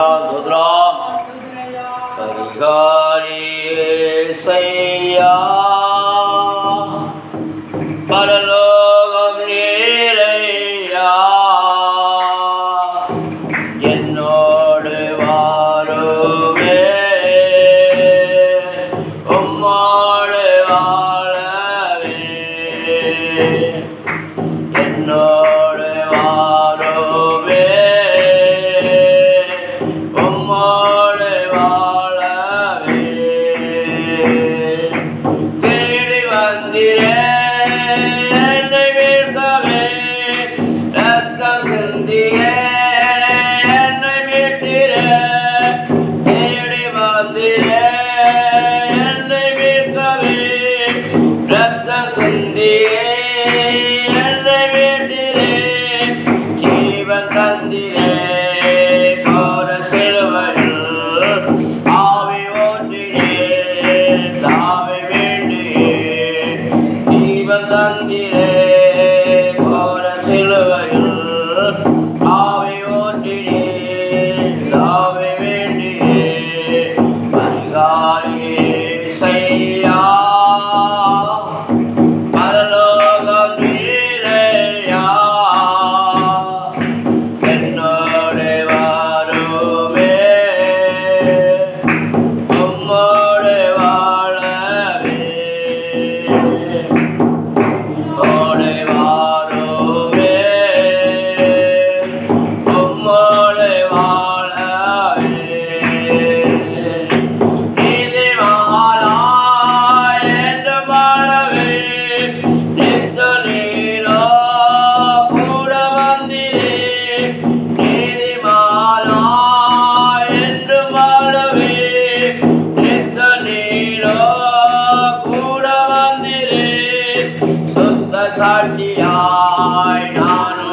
啊，都得。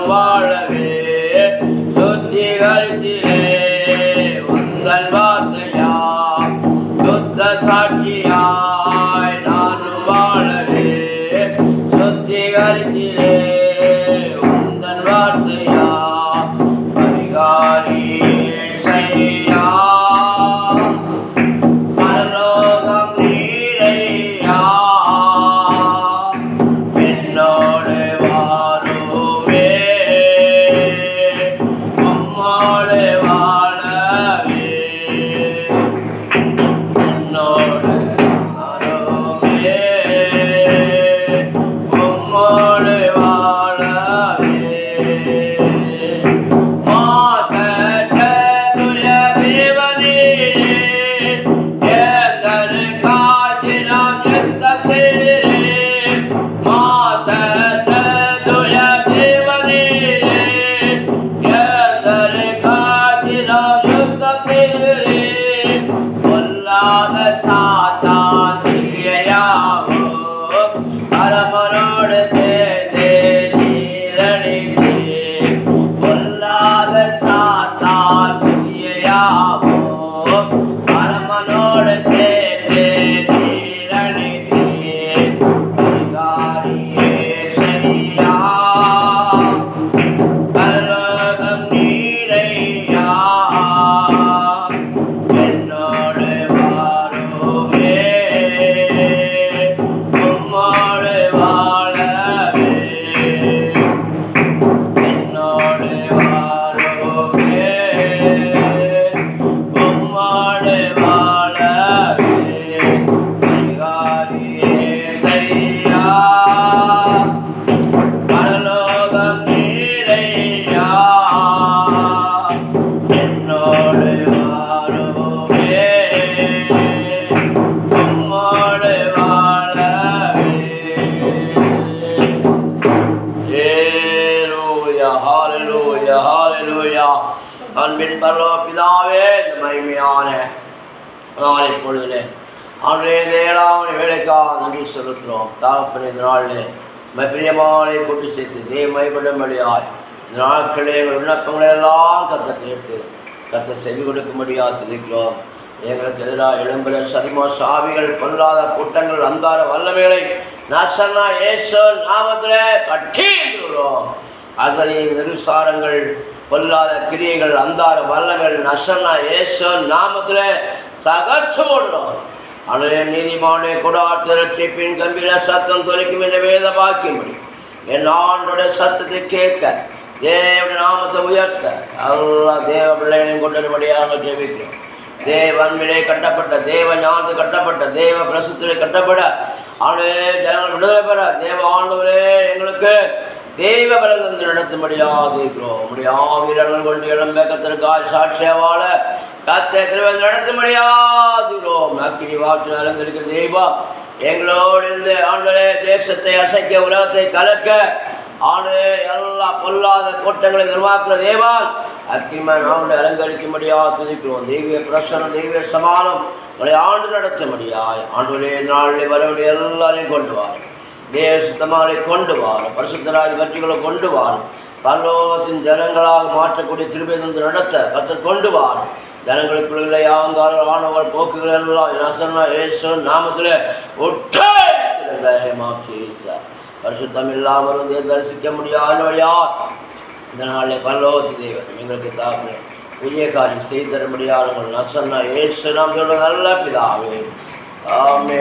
வாழவே. சுத்திகரித்திலே உங்கள் வார்த்தையா? சுத்த சாட்சியாய் நான் வாழவே. சுத்திகரித்திலே મારા મરણ છે. பரலோ பிதாவே இந்த மகிமையான நாளை பொழுதுல அவருடைய தேடாமல் வேலைக்காக நன்றி செலுத்துகிறோம். தாகப்பனை இந்த நாளில் மப்பிரியமானை கொண்டு சேர்த்து தே மயப்படும்படியாய் இந்த நாட்களே விண்ணப்பங்களை எல்லாம் கத்த கேட்டு கத்த செவி கொடுக்கும்படியாக துதிக்கிறோம். எங்களுக்கு எதிராக எழும்புகிற சரிமா சாவிகள் கொல்லாத கூட்டங்கள் அந்தார வல்லவேளை நாசன்னா ஏசோ நாமத்தில் கட்டி இருக்கிறோம் அசதி வெறுசாரங்கள் பொல்லாத கிரியைகள் அந்தார வல்லங்கள் நசனா ஏசு நாமத்தில் தகர்த்து போடுறோம் அனைய நீதிமானே குடாத்திர சிப்பின் கம்பீர சத்தம் தொலைக்கும் என்ற வேத வாக்கியமடி என் ஆண்டுடைய சத்தத்தை கேட்க தேவனுடைய நாமத்தை உயர்த்த எல்லா தேவ பிள்ளைகளையும் கொண்டபடியாக ஜெபிக்கிறோம். தேவ கட்டப்பட்ட தேவ ஞானத்து கட்டப்பட்ட தேவ பிரசத்திலே கட்டப்பட அவனே ஜனங்கள் விடுதலை பெற தேவ ஆண்டவரே எங்களுக்கு தெய்வ பலங்கந்து நடத்த முடியாது. உடைய ஆவீரர்கள் கொண்டு இளம்ப கத்திற்காய் சாட்சியவாழ கத்தை நடத்த நடத்தும்படியாகிறோம் அக்கினி வாக்கு அலங்கரிக்கிற தெய்வம் எங்களோடு இருந்து ஆண்டவரே தேசத்தை அசைக்க உலகத்தை கலக்க ஆண்டு எல்லா பொல்லாத கூட்டங்களை நிர்வாகிக்கிற தேவான் அக்கிமன் ஆண்டு அலங்கரிக்கும்படியாக துதிக்கிறோம் தெய்வீக பிரசனம் தெய்வீக சமானம் உங்களை ஆண்டு நடத்தும்படியாய் ஆண்டுகளே நாளில் வரக்கூடிய எல்லாரையும் கொண்டு வாருங்கள். தேவ சுத்தமாலை கொண்டு வாழும் பரிசுத்தராஜ் கட்சிகளை கொண்டு வாழும் பரலோகத்தின் ஜனங்களாக மாற்றக்கூடிய திருப்பதி தந்து நடத்த கத்தர் கொண்டு வாழும் ஜனங்களுக்குள்ள யாங்காரர்கள் ஆனவர்கள் போக்குகள் எல்லாம் ஏசு நாமத்தில் ஒற்றை பரிசுத்தம் இல்லாமல் வந்து தரிசிக்க முடியாத வழியா இந்த பரலோகத்து தேவன் எங்களுக்கு தாக்கே பெரிய காரியம் செய்து தர முடியாத நசன்னா ஏசு நாம் சொல்ல நல்ல பிதாவே. ஆமே